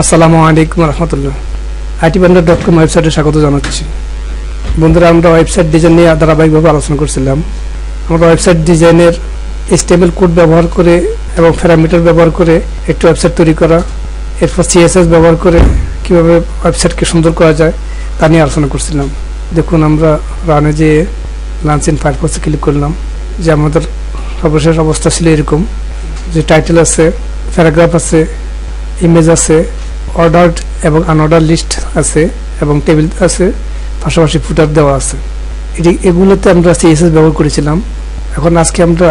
আসসালামু আলাইকুম রহমতুল্লাহ। IT বান্ডার dot com ওয়েবসাইটে স্বাগত জানাচ্ছি। বন্ধুরা, আমরা ওয়েবসাইট ডিজাইন নিয়ে ধারাবাহিকভাবে আলোচনা করছিলাম। আমরা ওয়েবসাইট ডিজাইনের স্টেবল কোড ব্যবহার করে এবং প্যারামিটার ব্যবহার করে একটি ওয়েবসাইট তৈরি করা, এরপর সিএসএস ব্যবহার করে কীভাবে ওয়েবসাইটকে সুন্দর করা যায় তা নিয়ে আলোচনা করছিলাম। দেখুন, আমরা রানে যে লাঞ্চ ইন ফায়ারফক্সে ক্লিক করলাম যে আমাদের সর্বশেষ অবস্থা ছিল এরকম। যে টাইটেল আছে প্যারাগ্রাফ আছে ইমেজ আছে অর্ডার্ড এবং আনঅর্ডার লিস্ট আছে এবং টেবিল আছে, পাশাপাশি ফুটার দেওয়া আছে। এটি এগুলোতে আমরা সিএসএস ব্যবহার করেছিলাম। এখন আজকে আমরা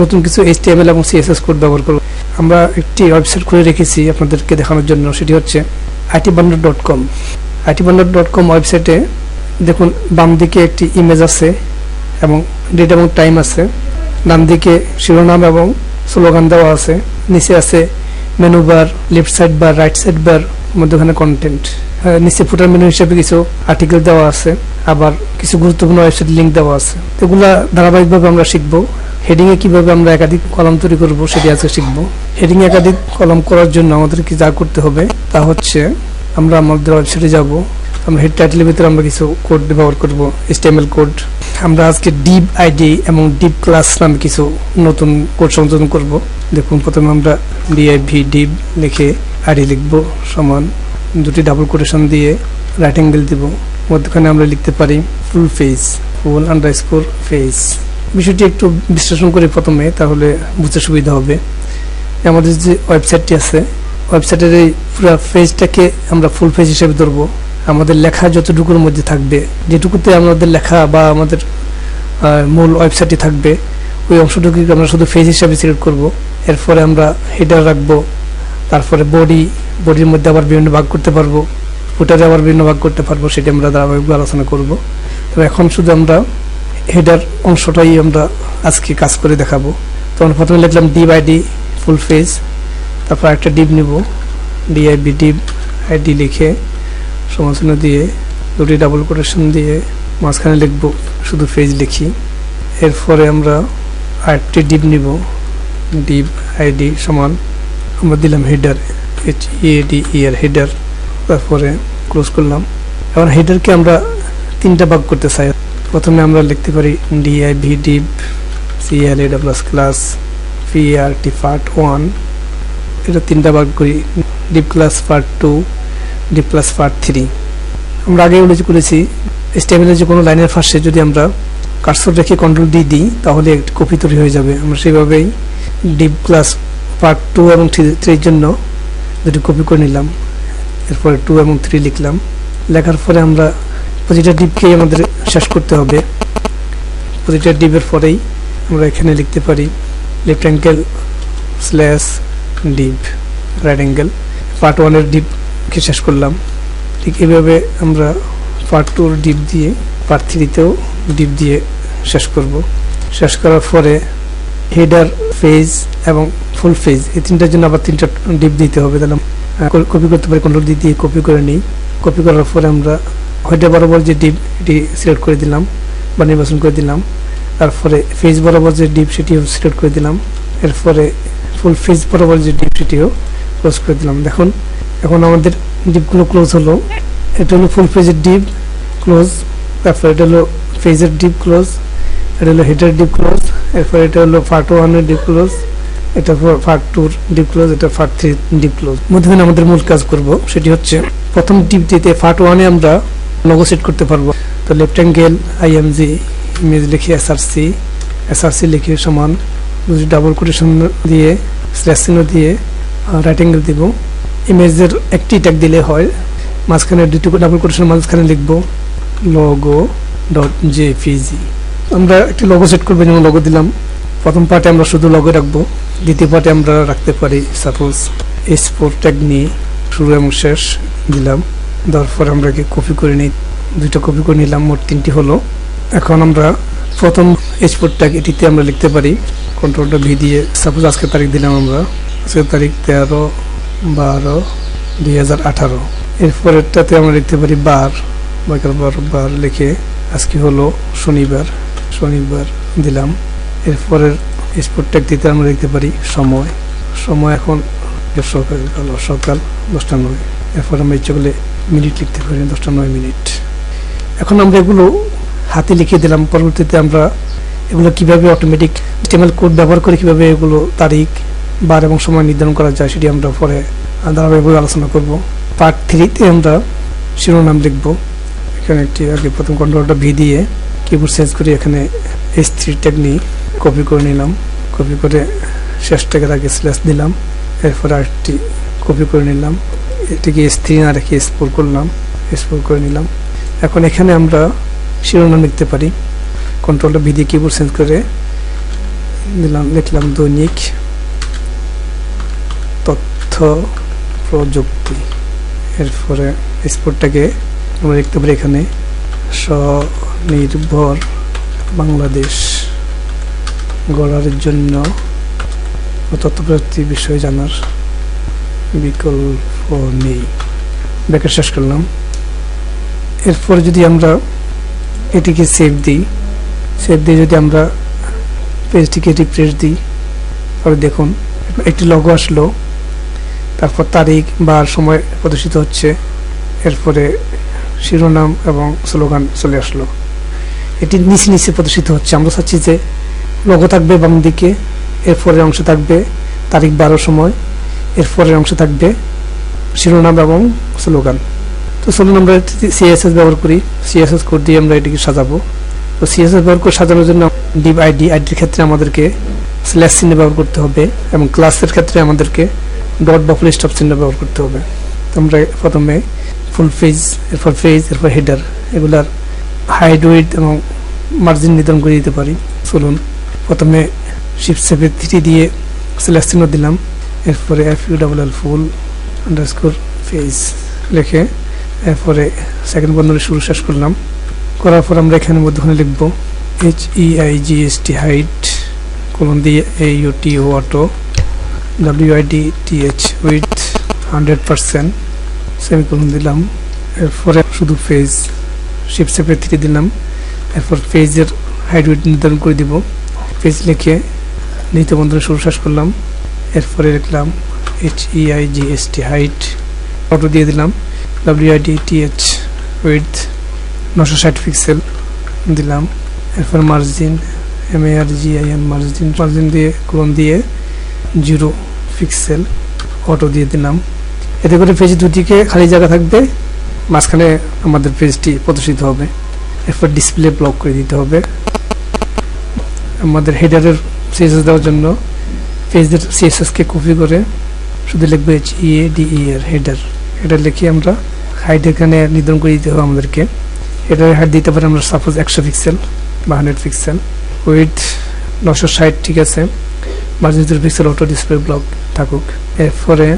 নতুন কিছু এইচটিএমএল এবং সিএসএস কোড ব্যবহার করব। আমরা একটি ওয়েবসাইট খুলে রেখেছি আপনাদেরকে দেখানোর জন্য, সেটি হচ্ছে IT Bandar dot com IT Bandar dot com ওয়েবসাইটে দেখুন বাম দিকে একটি ইমেজ আছে এবং ডেট এবং টাইম আছে। ডান দিকে শিরোনাম এবং স্লোগান দেওয়া আছে। নিচে আছে menu bar left side bar right side bar মধ্যখানে কন্টেন্ট নিচে ফুটার মেনু হিসেবে কিছু আর্টিকেল দেওয়া আছে, আবার কিছু গুরুত্বপূর্ণ ওয়েবসাইট লিঙ্ক দেওয়া আছে। এগুলা ধারাবাহিকভাবে আমরা শিখব। হেডিংয়ে কীভাবে আমরা একাধিক কলম তৈরি করব সেটি আজকে শিখব। হেডিং একাধিক কলম করার জন্য আমাদের কি যা করতে হবে তা হচ্ছে আমরা আমাদের ওয়েবসাইটে যাব। আমরা হেড টাইটেলের ভিতরে আমরা কিছু কোড ব্যবহার করব এসটিএমএল কোড আমরা আজকে ডিপ আইডি এবং ডিপ ক্লাস নামে কিছু নতুন কোড সংযোজন করব। দেখুন, প্রথমে আমরা ডিআইভি ডিপ লিখে আইডি লিখব, সমান দুটি ডাবল কোটেশন দিয়ে রাইট অ্যাঙ্গেল দিব। মধ্যখানে আমরা লিখতে পারি full face full underscore face বিষয়টি একটু বিশ্লেষণ করি প্রথমে, তাহলে বুঝতে সুবিধা হবে। আমাদের যে ওয়েবসাইটটি আছে ওয়েবসাইটের এই পুরো ফেজটাকে আমরা ফুল ফেজ হিসেবে ধরবো। আমাদের লেখা যতটুকুর মধ্যে থাকবে, যেটুকুতে আমাদের লেখা বা আমাদের মূল ওয়েবসাইটটি থাকবে, ওই অংশটুকু আমরা শুধু পেজ হিসাবে সিলেক্ট করব। এরপরে আমরা হেডার রাখব, তারপরে বডি বডির মধ্যে আবার বিভিন্ন ভাগ করতে পারব ফুটারে আবার বিভিন্ন ভাগ করতে পারব, সেটি আমরা ধারাবাহিকভাবে আলোচনা করব। তবে এখন শুধু আমরা হেডার অংশটাই আমরা আজকে কাজ করে দেখাবো। তো আমরা প্রথমে লিখলাম D by D full face তারপর একটা ডিপ নিব ডিআইবি ডিপ আইডি লিখে সমালোচনা দিয়ে, দুটি ডাবল কোটেশন দিয়ে মাঝখানে লিখব, শুধু ফেজ লিখি। এরপরে আমরা আরেকটি ডিপ নিব। ডিপ আইডি সমান, আমরা দিলাম header H EAD ER header তারপরে ক্লোজ করলাম। এখন হেডারকে আমরা তিনটা ভাগ করতে চাই। প্রথমে আমরা লিখতে পারি DIV div CL A plus class PRT part one এটা তিনটা ভাগ করি div class part two div plus part three আমরা আগে উল্লেখ করেছি স্টেবিলের যে কোনো লাইনের ফার্স্টে যদি আমরা কার্সর রেখে কন্ট্রোল ডি দিই, তাহলে একটি কপি তৈরি হয়ে যাবে। আমরা সেইভাবেই ডিপ ক্লাস পার্ট টু এবং থ্রির জন্য দুটি কপি করে নিলাম। এরপরে টু এবং থ্রি লিখলাম। লেখার পরে আমরা প্রতিটা ডিপকেই আমাদের শেষ করতে হবে। প্রতিটা ডিপের পরেই আমরা এখানে লিখতে পারি left angle slash dip right angle part ওয়ানের ডিপকে শেষ করলাম। ঠিক এভাবে আমরা পার্ট টুর ডিপ দিয়ে পার্ট থ্রিতেও ডিপ দিয়ে শেষ করব। শেষ করার পরে হেডার ফেজ এবং ফুল ফেজ এই তিনটার জন্য আবার তিনটা ডিপ দিতে হবে। তাহলে কপি করতে পারি কন্ট্রোল দিয়ে দিয়ে কপি করে নিই। কপি করার পরে আমরা হেডার বরাবর যে ডিপ এটি সিলেক্ট করে দিলাম, বা নির্বাচন করে দিলাম। তারপরে ফেজ বরাবর যে ডিপ সেটিও সিলেক্ট করে দিলাম। এরপরে ফুল ফেজ বরাবর যে ডিপ সেটিও ক্লোজ করে দিলাম। দেখুন এখন আমাদের ডিপগুলো ক্লোজ হলো, এটা হলো ফুল পেজের ডিপ ক্লোজ তারপর এটা হলো পেজের ডিপ ক্লোজ এটা হলো হেডার ডিপ ক্লোজ এরপর এটা হলো পার্ট ওয়ানের ডিপ ক্লোজ এটা পার্ট টুর ডিপ ক্লোজ এটা পার্ট থ্রি ডিপ ক্লোজ মধ্যখানে আমাদের মূল কাজ করব, সেটি হচ্ছে প্রথম ডিপ দিতে পার্ট ওয়ানে আমরা লগো সেট করতে পারব। তো লেফট অ্যাঙ্গেল আইএমজি ইমেজ লিখে এসআরসি এসআরসি লিখে সমান ডাবল কোটেশন দিয়ে স্ল্যাশ দিয়ে রাইট অ্যাঙ্গেল দিব। ইমেজের একটি ট্যাগ দিলে হয়। মাঝখানে দুটো ডাবল কোটেশন মাঝখানে লিখব লগো ডট জেপিজি আমরা একটি লগো সেট করব, যেমন লগো দিলাম। প্রথম পার্টে আমরা শুধু লগো রাখব। দ্বিতীয় পার্টে আমরা রাখতে পারি সাপোজ এস ফোর ট্যাগ নিয়ে শুরু এবং শেষ দিলাম। দেওয়ার পর আমরা কি কপি করে নিই। দুইটা কপি করে নিলাম, মোট তিনটি হলো। এখন আমরা প্রথম এস ফোর ট্যাগ এটিতে আমরা লিখতে পারি। কন্ট্রোলটা ভি দিয়ে সাপোজ আজকের তারিখ দিলাম আমরা। আজকের তারিখ তেরো বারো, দুই হাজার আঠারো। এরপরেরটাতে আমরা লিখতে পারি বার। বাকাল বার বার লিখে আজকে হলো শনিবার। শনিবার দিলাম। এরপরের স্পোর্ট দিতে আমরা লিখতে পারি সময়। সময় এখন সকাল সকাল দশটা নয়। এরপর আমরা ইচ্ছে করলে মিনিট লিখতে পারি, দশটা নয় মিনিট। এখন আমরা এগুলো হাতে লিখে দিলাম। পরবর্তীতে আমরা এগুলো কীভাবে অটোমেটিক স্টেমেল কোড ব্যবহার করে কীভাবে এগুলো তারিখ বার এবং সময় নির্ধারণ করা যায়, সেটি আমরা পরে ধারাবাহিকভাবে আলোচনা করব। পার্ট থ্রিতে আমরা শিরোনাম লিখব। এখানে একটি আগে প্রথম কন্ট্রোলটা ভি দিয়ে কিবোর্ড চেঞ্জ করে এখানে এস থ্রি ট্যাগ নিয়ে কপি করে নিলাম। কপি করে শেষ ট্যাগের আগে স্ল্যাশ দিলাম। এরপর আরেকটি কপি করে নিলাম। এটিকে এস থ্রি না রেখে স্পোর করলাম। স্পোর করে নিলাম। এখন এখানে আমরা শিরোনাম লিখতে পারি। কন্ট্রোলটা ভি দিয়ে কিবোর্ড চেঞ্জ করে দিলাম লিখলাম দৈনিক। প্রযুক্তি এরপরে স্পোর্টটাকে আমরা লিখতে পারি এখানে স্বনির্ভর বাংলাদেশ। গড়ার জন্য তথ্যপ্রযুক্তি বিষয়ে জানার বিকল্প নেই। ব্যাকেট শেষ করলাম। এরপর যদি আমরা এটিকে সেভ দিই সেভ দিয়ে যদি আমরা পেজটিকে রিফ্রেশ দিই, তাহলে দেখুন, একটি লগো আসলো। তারপর তারিখ বার সময় প্রদর্শিত হচ্ছে। এরপরে শিরোনাম এবং স্লোগান চলে আসলো। এটি নিচে নিচে প্রদর্শিত হচ্ছে। আমরা চাচ্ছি যে লগো থাকবে বাম দিকে, এরপরের অংশ থাকবে তারিখ বারো সময়, এরপরের অংশ থাকবে শিরোনাম এবং স্লোগান। তো চলুন আমরা সিএসএস ব্যবহার করি। সিএসএস কোড দিয়ে আমরা এটিকে সাজাবো। তো সিএসএস ব্যবহার করে সাজানোর জন্য ডিভ আইডি আইডির ক্ষেত্রে আমাদেরকে স্ল্যাশ চিহ্ন ব্যবহার করতে হবে এবং ক্লাসের ক্ষেত্রে আমাদেরকে ডট বা ফুল স্টপ চিহ্ন ব্যবহার করতে হবে। আমরা প্রথমে ফুল পেজ এরপর পেজ এরপর হেডার এগুলার হাইড উইড এবং মার্জিন নির্ধারণ করে দিতে পারি। চলুন, প্রথমে শিফট সেভেন থ্রি দিয়ে স্ল্যাশ চিহ্ন দিলাম। এরপরে F U double L full underscore page লিখে এরপরে সেকেন্ড বন্ধনে শুরু শেষ করলাম। করার পর আমরা এখানে মধ্যখানে লিখব H E I G S T height colon দিয়ে A U T O auto H width hundred percent semicolon দিলাম। এরপরে শুধু পেজ শিফট সেপারেট থ্রি দিলাম। এরপর পেজের হাইট উইথ নির্ধারণ করে দিব। পেজ লিখে নিহিত বন্ধনে শুরু শেষ করলাম। এরপরে লিখলাম H E I G S T height auto দিয়ে দিলাম। W I D T H width নশো ষাট পিক্সেল দিলাম। এরপর margin M A R G I N margin margin দিয়ে ক্লোন দিয়ে জিরো পিক্সেল অটো দিয়ে দিলাম। এতে করে পেজ দুটিকে খালি জায়গা থাকবে, মাঝখানে আমাদের পেজটি প্রদর্শিত হবে। এরপর ডিসপ্লে ব্লক করে দিতে হবে। আমাদের হেডারের সিএসএস দেওয়ার জন্য পেজের সিএসএসকে কপি করে শুধু লিখবে H E A D E এর হেডার হেডার লিখে আমরা হাইট এখানে নির্ধারণ করে দিতে হবে আমাদেরকে। হেডারের হাইট দিতে পারি আমরা সাপোজ একশো পিক্সেল বা হান্ড্রেড পিক্সেল উইথ নশো ষাট, ঠিক আছে। Zero pixel auto display block থাকুক। এরপরে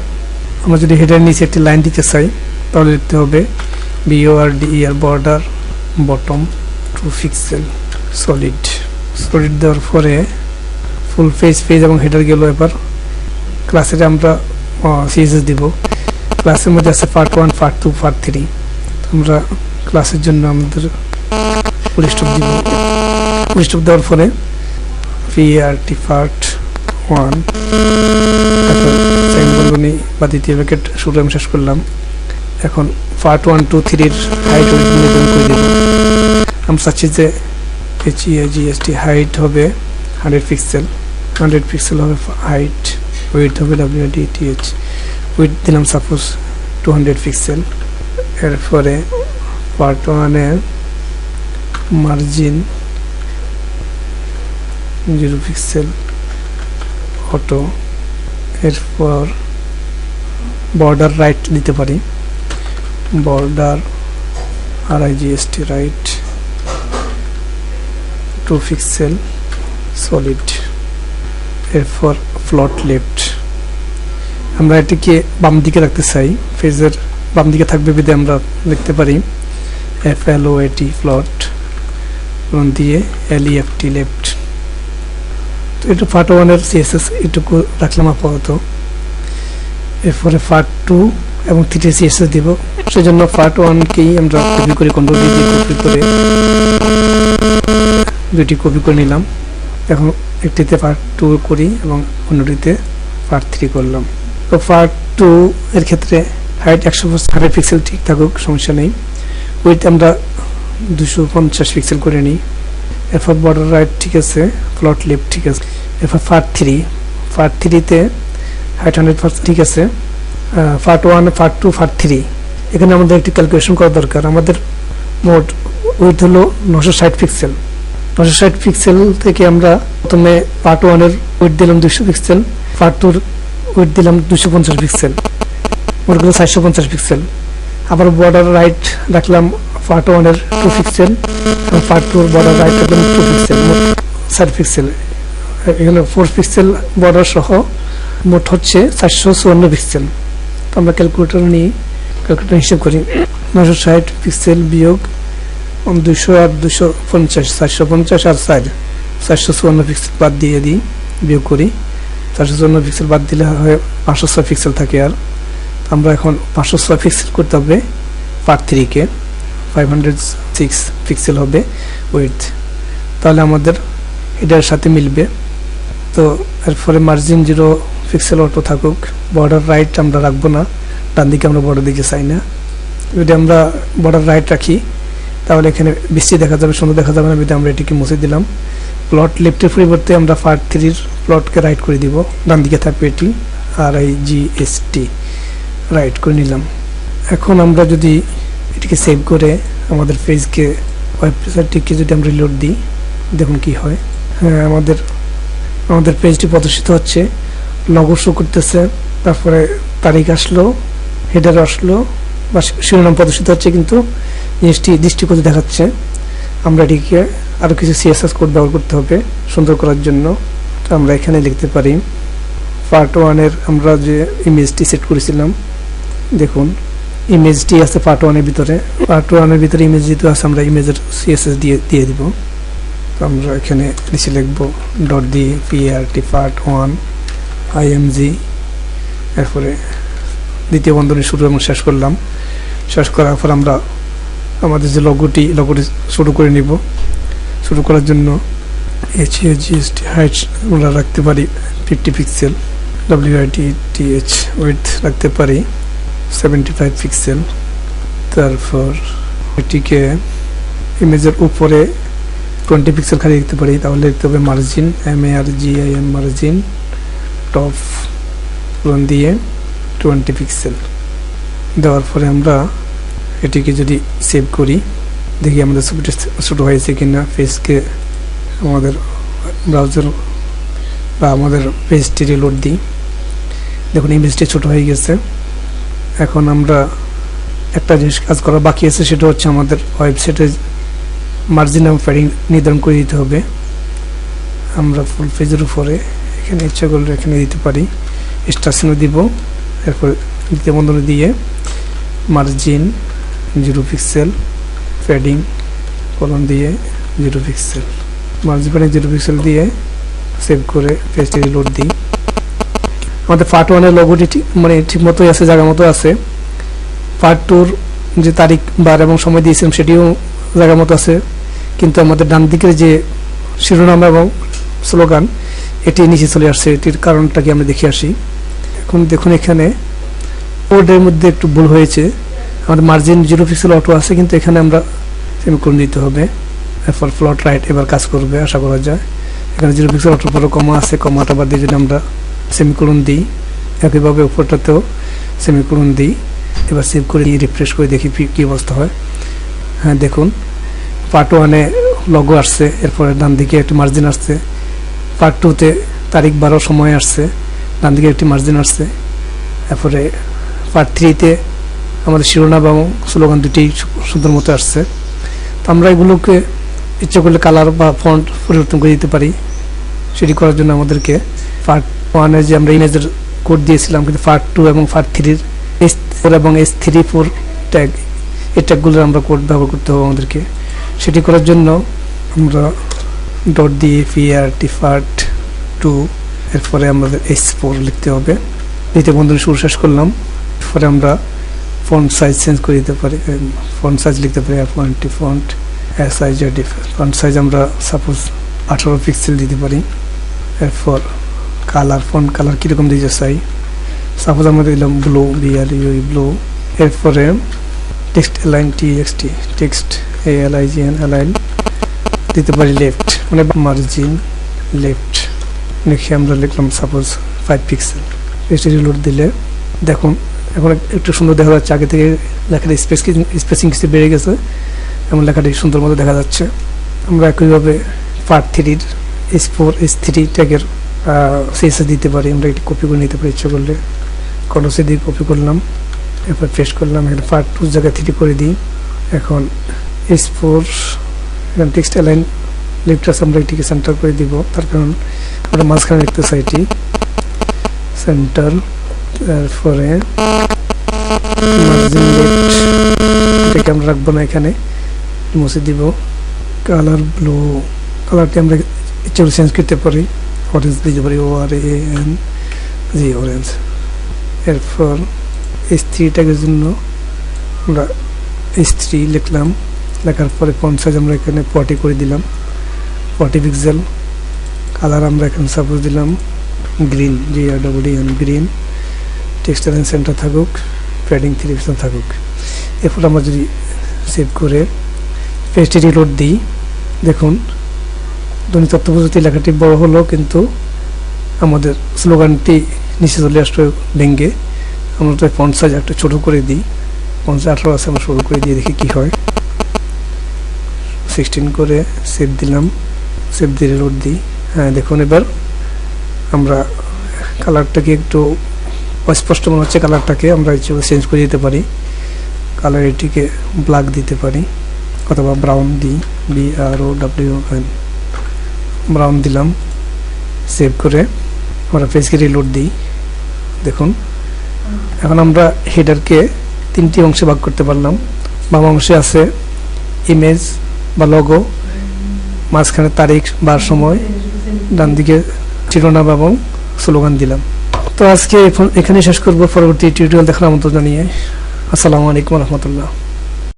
আমরা যদি হেডের নিচে একটি লাইন দিতে চাই, তাহলে লিখতে হবে BOR DER border bottom two pixel solid solid দেওয়ার পরে ফুল ফেজ পেজ এবং হেডার গেল এবার। ক্লাসে আমরা সিএসএস দিব। ক্লাসের মধ্যে আছে part one part two part three আমরা ক্লাসের জন্য আমাদের পরিস্টপ দিব। পরিস্টপ দেওয়ার পরে পিআরটি পার্ট ওয়ান সেকেন্ড বন্ধনী বা দ্বিতীয় প্যাকেট শুরু আমি শেষ করলাম। এখন পার্ট ওয়ান টু থ্রির হাইট নির্ধারণ করে দেব আমরা চাচ্ছি যে এইচ জিএসটি হাইট হবে হান্ড্রেড পিক্সেল হান্ড্রেড পিক্সেল হবে হাইট উইথ হবে W D T H width দিলাম সাপোজ টু হান্ড্রেড পিক্সেল এরপরে পার্ট ওয়ানে মার্জিন জিরো পিক্সেল অটো এরপর বর্ডার রাইট দিতে পারি। Border R I G S T right two pixel solid এরপর float left আমরা এটিকে বাম দিকে রাখতে চাই। ফেজের বাম দিকে থাকবে বিদে আমরা লিখতে পারি। এফ এল ও এটি ফ্লট দিয়ে এল ই এফ টি লেফট তো একটু পার্ট ওয়ানের সিএসএস এটুকু রাখলাম আপাতত। এরপরে পার্ট টু এবং থ্রি সিএসএস দিব। সেজন্য পার্ট ওয়ানকেই আমরা কপি করে কন্ট্রোল দিয়ে কপি করে দুটি কপি করে নিলাম। এখন একটিতে পার্ট টু করি এবং অন্যটিতে পার্ট থ্রি করলাম। তো পার্ট টু এর ক্ষেত্রে হাইট একশো হান্ড্রেড পিক্সেল ঠিক থাকুক, সমস্যা নেই। উইথ আমরা দুশো পঞ্চাশ পিক্সেল করে নিই। এরপর বর্ডার রাইট ঠিক আছে প্লট লেফট ঠিক আছে। এরপর পার্ট থ্রি পার্ট থ্রিতে হাইট হান্ড্রেড পার্সেন্ট ঠিক আছে। Part one part two part three এখানে আমাদের একটি ক্যালকুলেশন করা দরকার। আমাদের মোট উইথ হলো নশো ষাট পিক্সেল নশো ষাট পিক্সেল থেকে আমরা প্রথমে পার্ট ওয়ানের উইথ দিলাম দুশো পিক্সেল পার্ট টুর উইথ দিলাম দুশো পঞ্চাশ পিক্সেল মোটগুলো চারশো পঞ্চাশ পিক্সেল আবার বর্ডার রাইট রাখলাম পার্ট ওয়ানের টু পিক্সেল এবং পার্ট টুর বর্ডার রাইট টু পিক্সেল মোট ষাট পিক্সেল এখানে ফোর পিক্সেল বর্ডার সহ মোট হচ্ছে চারশো চুয়ান্ন পিক্সেল তো আমরা ক্যালকুলেটর নিই ক্যালকুলেটর হিসেব করি। নশো ষাট পিক্সেল বিয়োগ দুশো আর দুশো পঞ্চাশ, চারশো পঞ্চাশ আর চার চারশো চুয়ান্ন পিক্সেল বাদ দিয়ে দিই, বিয়োগ করি। চারশো চুয়ান্ন পিক্সেল বাদ দিলে হয় পাঁচশো ছয় পিক্সেল থাকে আর। আমরা এখন পাঁচশো ছয় পিক্সেল করতে হবে পার্ট থ্রিকে ফাইভ হান্ড্রেড সিক্স পিক্সেল হবে উইথ তাহলে আমাদের এটার সাথে মিলবে। তো এরপরে মার্জিন জিরো পিক্সেল অটো থাকুক বর্ডার রাইট আমরা রাখব না ডান দিকে আমরা বর্ডার দিকে চাই না। যদি আমরা বর্ডার রাইট রাখি, তাহলে এখানে বৃষ্টি দেখা যাবে সুন্দর দেখা যাবে না যদি আমরা এটিকে মুছে দিলাম। প্লট লেফটের পরিবর্তে আমরা পার্ট থ্রির প্লটকে রাইট করে দিব ডান দিকে থাকবে এটি R I G S T right করে নিলাম। এখন আমরা যদি এটিকে সেভ করে আমাদের পেজকে ওয়েবসাইটটিকে যদি আমরা রিলোড দিই, দেখুন কি হয়। হ্যাঁ আমাদের আমাদের পেজটি প্রদর্শিত হচ্ছে লগো শো করতেছে, তারপরে তারিখ আসলো হেডার আসলো, বা শিরোনাম প্রদর্শিত হচ্ছে, কিন্তু জিনিসটি দৃষ্টিগত দেখাচ্ছে। আমরা এটিকে আরও কিছু সিএসএস কোড ব্যবহার করতে হবে, সুন্দর করার জন্য। তো আমরা এখানে লিখতে পারি পার্ট ওয়ানের আমরা যে ইমেজটি সেট করেছিলাম, দেখুন। ইমেজটি আছে পার্ট ওয়ানের ভিতরে। পার্ট ওয়ানের ভিতরে ইমেজ যেহেতু আছে, আমরা ইমেজের সিএসএস দিয়ে দিয়ে দিব। তো আমরা এখানে নিচে লিখব ডট দিয়ে পিআরটি পার্ট ওয়ান আইএমজি এরপরে দ্বিতীয় বন্ধনী শুরু এবং শেষ করলাম। শেষ করার পর আমরা আমাদের যে লগোটি লগোটি শুরু করে নিব। শুরু করার জন্য এইচ জিএসটি হাইট আমরা রাখতে পারি fifty pixel WIT TH width রাখতে পারি। সেভেন্টি ফাইভ পিক্সেল তারপর এটিকে ইমেজের উপরে টোয়েন্টি পিক্সেল খালি লিখতে পারি, তাহলে লিখতে হবে margin M A R G I M margin top পূরণ দিয়ে টোয়েন্টি পিক্সেল দেওয়ার পরে আমরা এটিকে যদি সেভ করি, দেখি আমাদের ছবিটা ছোটো হয়েছে কিনা ফেসকে আমাদের ব্রাউজার বা আমাদের পেজটি রিলোড দিই। দেখুন ইমেজটি ছোট হয়ে গেছে। এখন আমরা একটা জিনিস কাজ করা বাকি আছে, সেটা হচ্ছে আমাদের ওয়েবসাইটে মার্জিন এবং প্যাডিং নির্ধারণ করে দিতে হবে। আমরা ফুল পেজের উপরে এখানে ইচ্ছা করলে এখানে দিতে পারি। স্টার দিব, এরপর দ্বিতীয় বন্ধনী দিয়ে margin zero pixel padding colon দিয়ে zero pixel margin padding zero pixel দিয়ে সেভ করে পেজটি লোড দিই। আমাদের পার্ট ওয়ানের লগোটি ঠিক মানে ঠিক মতোই আছে, জায়গা মতো আছে। পার্ট টুর যে তারিখ, বার এবং সময় দিয়েছিলাম সেটিও জায়গা মতো আছে। কিন্তু আমাদের ডান দিকের যে শিরোনাম এবং স্লোগান, এটি নিচে চলে আসছে। এটির কারণটা কি আমরা দেখে আসি। এখন দেখুন এখানে কোডের মধ্যে একটু ভুল হয়েছে। আমাদের মার্জিন জিরো পিক্সেল অটো আছে, কিন্তু এখানে আমরা সেমিকোলন দিতে হবে। এরপর ফ্লট রাইট এবার কাজ করবে, আশা করা যায়। এখানে জিরো পিক্সেল অটোর পরে কমা আছে কমাটা বাদ দিয়ে যদি আমরা সেমিকোলন দিই একইভাবে উপরটাতেও সেমিকোলন দিই এবার সেভ করে রিফ্রেশ করে দেখি কী অবস্থা হয়। হ্যাঁ দেখুন পার্ট ওয়ানে লগো আসছে, এরপরে ডান দিকে একটি মার্জিন আসছে পার্ট টুতে তারিখ বারো সময় আসছে ডান দিকে একটি মার্জিন আসছে, এরপরে পার্ট থ্রিতে আমাদের শিরোনাম এবং স্লোগান দুটি সুন্দর মতো আসছে। তো আমরা এগুলোকে ইচ্ছে করলে কালার বা ফন্ট পরিবর্তন করে দিতে পারি। সেটি করার জন্য আমাদেরকে পার্ট ওয়ানে যে আমরা ইমেজের কোড দিয়েছিলাম, কিন্তু পার্ট টু এবং পার্ট থ্রির এস ফোর এবং এস থ্রি ফোর ট্যাগ এই ট্যাগগুলোর আমরা কোড ব্যবহার করতে হবে আমাদেরকে। সেটি করার জন্য আমরা ডট দিয়ে পিআরটি পার্ট টু এরপরে আমাদের এস ফোর লিখতে হবে। দ্বিতীয় বন্ধন শুরু শেষ করলাম। এরপরে আমরা ফন্ট সাইজ চেঞ্জ করে দিতে পারি ফন্ট সাইজ লিখতে পারি twenty font Z font size আমরা সাপোজ আঠারো পিক্সেল দিতে পারি। এরপর কালার ফন্ট কালার কীরকম দিতে চাই সাপোজ আমরা দিলাম ব্লু বিআর ইউ ব্লু, এরপরে text align T X T text A L I G N align দিতে পারি লেফট মানে মার্জিন লেফট লিখে আমরা লিখলাম suppose five pixel paste reload দিলে, দেখুন, এখন একটু সুন্দর দেখা যাচ্ছে, আগে থেকে লেখাটা স্পেস স্পেসিং কিছু বেড়ে গেছে এবং লেখাটি সুন্দর মতো দেখা যাচ্ছে। আমরা একইভাবে পার্ট থ্রির এস ফোর এস থ্রি ট্যাগের সিএসএস দিতে পারি, আমরা এটি কপি করে নিতে পারি, ইচ্ছে করলে। কন্ট্রোল দিয়ে কপি করলাম, এরপর পেস্ট করলাম, এখানে পার্ট টু জায়গায় থ্রি করে দিই। এখন এস ফোর এখানে টেক্সট অ্যালাইন লেফটাস আমরা এটিকে সেন্টার করে দিব। তার কারণ আমরা মাঝখানে লিখতে চাই সেন্টার তারপরে এটাকে আমরা রাখব না এখানে, মুছে দিব। কালার ব্লু কালারটি আমরা চেঞ্জ করতে পারি। অরেঞ্জ দিতে পারি O R A N G orange এরপর এস থ্রি ট্যাগের জন্য আমরা এস থ্রি লিখলাম। লেখার পরে সাইজ আমরা এখানে পটি করে দিলাম। পটি পিক্সেল কালার আমরা এখানে সাপোজ দিলাম green G R double N green text align centre থাকুক প্যাডিং থ্রি থাকুক। এরপর আমরা যদি সেভ করে পেজটি রিলোড দিই, দেখুন ধ্বনি তথ্য প্রযুক্তি লেখাটি বড় হলো কিন্তু আমাদের স্লোগানটি নিচে চলে আসলো ভেঙ্গে আমরা তো ফন্ট সাইজ একটু ছোটো করে দিই। ফন্ট সাইজ আঠারো আছে, আমরা শুরু করে দিয়ে দেখি কী হয়। সিক্সটিন করে সেভ দিলাম। সেভ দিয়ে রিলোড দিই। হ্যাঁ দেখুন এবার আমরা কালারটাকে একটু অস্পষ্ট মনে হচ্ছে কালারটাকে আমরা চেঞ্জ করে দিতে পারি। কালার এটিকে ব্ল্যাক দিতে পারি। অথবা ব্রাউন দিই। B R O W N brown দিলাম। সেভ করে আমরা পেজকে রিলোড দিই। দেখুন, এখন আমরা হেডারকে তিনটি অংশে ভাগ করতে পারলাম। বাম অংশে আছে ইমেজ বা লগো মাঝখানে তারিখ বার সময় ডান দিকে শিরোনাম এবং স্লোগান দিলাম। তো আজকে এখানে শেষ করব। পরবর্তী টিউটোরিয়াল দেখার আমন্ত্রণ জানিয়ে আসসালামু আলাইকুম রহমতুল্লাহ।